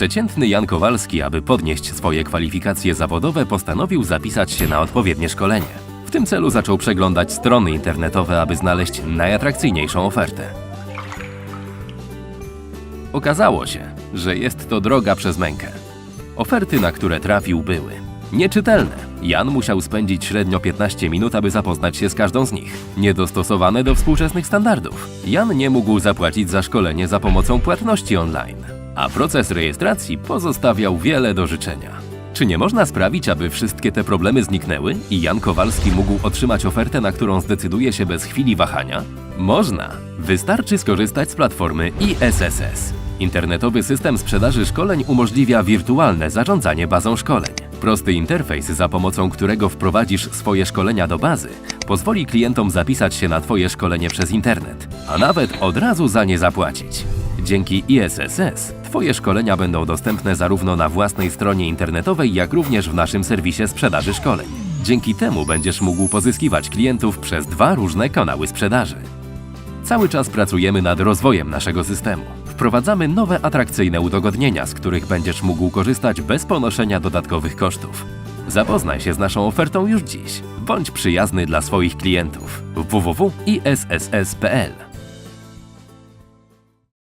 Przeciętny Jan Kowalski, aby podnieść swoje kwalifikacje zawodowe, postanowił zapisać się na odpowiednie szkolenie. W tym celu zaczął przeglądać strony internetowe, aby znaleźć najatrakcyjniejszą ofertę. Okazało się, że jest to droga przez mękę. Oferty, na które trafił, były nieczytelne. Jan musiał spędzić średnio 15 minut, aby zapoznać się z każdą z nich. Niedostosowane do współczesnych standardów. Jan nie mógł zapłacić za szkolenie za pomocą płatności online. A proces rejestracji pozostawiał wiele do życzenia. Czy nie można sprawić, aby wszystkie te problemy zniknęły i Jan Kowalski mógł otrzymać ofertę, na którą zdecyduje się bez chwili wahania? Można. Wystarczy skorzystać z platformy ISSS. Internetowy system sprzedaży szkoleń umożliwia wirtualne zarządzanie bazą szkoleń. Prosty interfejs, za pomocą którego wprowadzisz swoje szkolenia do bazy, pozwoli klientom zapisać się na Twoje szkolenie przez internet, a nawet od razu za nie zapłacić. Dzięki ISSS Twoje szkolenia będą dostępne zarówno na własnej stronie internetowej, jak również w naszym serwisie sprzedaży szkoleń. Dzięki temu będziesz mógł pozyskiwać klientów przez dwa różne kanały sprzedaży. Cały czas pracujemy nad rozwojem naszego systemu. Wprowadzamy nowe atrakcyjne udogodnienia, z których będziesz mógł korzystać bez ponoszenia dodatkowych kosztów. Zapoznaj się z naszą ofertą już dziś. Bądź przyjazny dla swoich klientów. www.isss.pl